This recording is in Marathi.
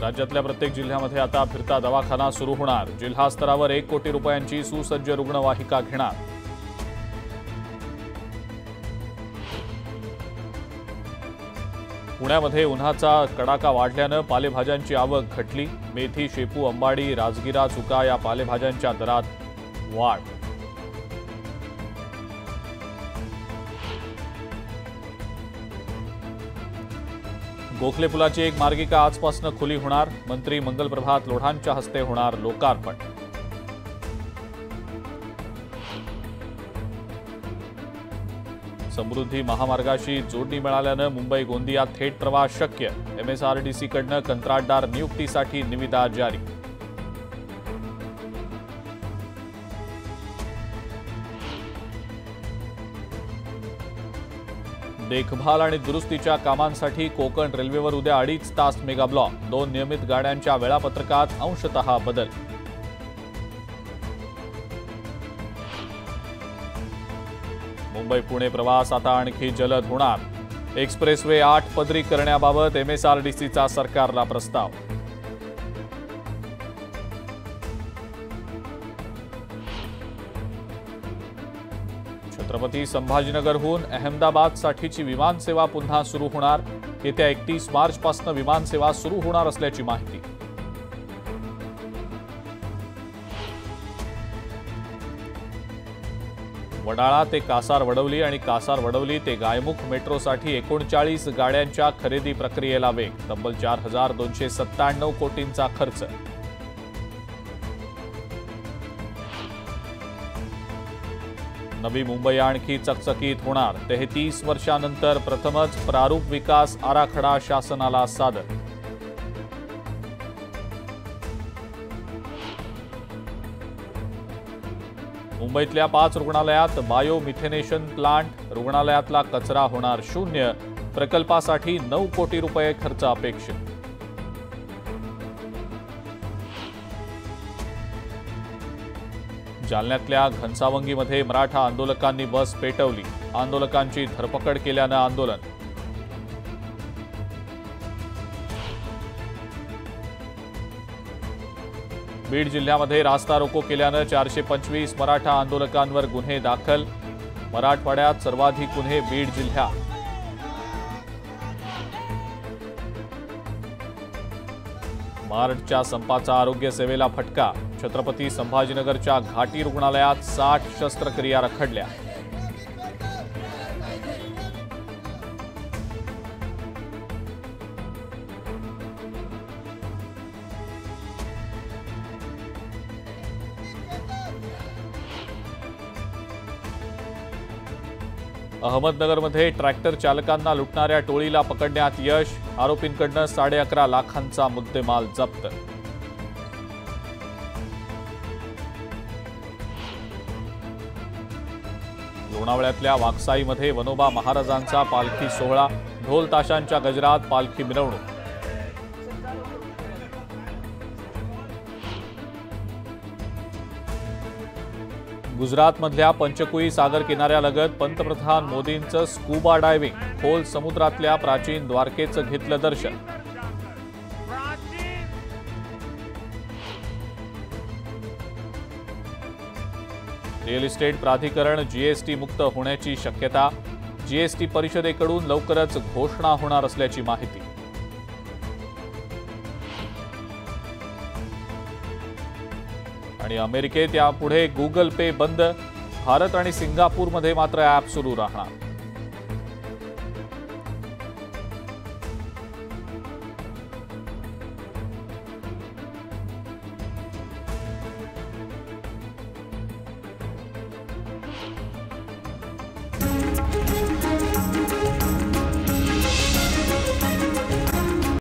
राज्यातल्या प्रत्येक जिल्ह्यामध्ये आता फिरता दवाखाना सुरू होणार. जिल्हा स्तरावर एक कोटी रुपयांची सुसज्ज रुग्णवाहिका घेणार. पुण्यामध्ये उन्हाचा कडाका वाढल्यानं पालेभाज्यांची आवक घटली. मेथी शेपू अंबाडी राजगिरा चुका या पालेभाज्यांच्या दरात वाढ गोखले पुलाची एक मार्गिका आजपासून खुली होणार. मंत्री मंगलप्रभात लोढांच्या हस्ते होणार लोकार्पण. समृद्धी महामार्गाशी जोडणी मिळाल्यानं मुंबई गोंदिया थेट प्रवास शक्य. एमएसआरडीसीकडनं कंत्राटदार नियुक्तीसाठी निविदा जारी. देखभाल आणि दुरुस्तीच्या कामांसाठी कोकण रेल्वेवर उद्या अडीच तास मेगा ब्लॉक दोन नियमित गाड्यांच्या वेळापत्रकात अंशतः बदल. मुंबई पुणे प्रवास आता आणखी जलद होणार. एक्सप्रेसवे आठ पदरी करण्याबाबत एमएसआरडीसीचा सरकारला प्रस्ताव. छत्रपती संभाजीनगरहून अहमदाबादसाठीची विमानसेवा पुन्हा सुरू होणार. येत्या एकतीस मार्चपासून विमानसेवा सुरू होणार असल्याची माहिती. वडाळा ते कासार वडवली आणि कासार वडवली ते गायमुख मेट्रोसाठी एकोणचाळीस गाड्यांच्या खरेदी प्रक्रियेला वेग. तब्बल चार हजार दोनशे सत्त्याण्णव कोटींचा खर्च. नवी मुंबई आणखी चकचकीत होणार. तेहतीस वर्षानंतर प्रथमच प्रारूप विकास आराखडा शासनाला सादर. मुंबईतल्या पाच रुग्णालयात बायोमिथेनेशन प्लांट रुग्णालयातला कचरा होणार शून्य. प्रकल्पासाठी नऊ कोटी रुपये खर्च अपेक्षित. जालन्यातल्या घनसावंगीमध्ये मराठा आंदोलकांनी बस पेटवली. आंदोलकांची धरपकड केल्यानं आंदोलन. बीड जिल्ह्यामध्ये रास्ता रोको केल्यानं चारशे पंचवीस मराठा आंदोलकांवर गुन्हे दाखल. मराठवाड्यात सर्वाधिक गुन्हे बीड जिल्ह्यात. मार्चच्या संपाचा आरोग्य सेवेला फटका. छत्रपती संभाजीनगरच्या घाटी रुग्णालयात साठ शस्त्रक्रिया रखडल्या. अहमदनगरमध्ये ट्रॅक्टर चालकांना लुटणाऱ्या टोळीला पकडण्यात यश आरोपींकडनं साडे अकरा लाखांचा मुद्देमाल जप्त. लोणावळ्यातल्या वाकसाईमध्ये वनोबा महाराजांचा पालखी सोहळा ढोल ताशांच्या गजरात पालखी मिरवणूक गुजरातमधल्या पंचकुई सागर किनाऱ्यालगत पंतप्रधान मोदींचं स्कूबा डायव्हिंग खोल समुद्रातल्या प्राचीन द्वारकेचं घेतलं दर्शन. रिअल इस्टेट प्राधिकरण जीएसटी मुक्त होण्याची शक्यता जीएसटी परिषदेकडून लवकरच घोषणा होणार असल्याची माहिती. आणि अमेरिकेत यापुढे गुगल पे बंद भारत आणि सिंगापूरमध्ये मात्र ॲप सुरू राहणार.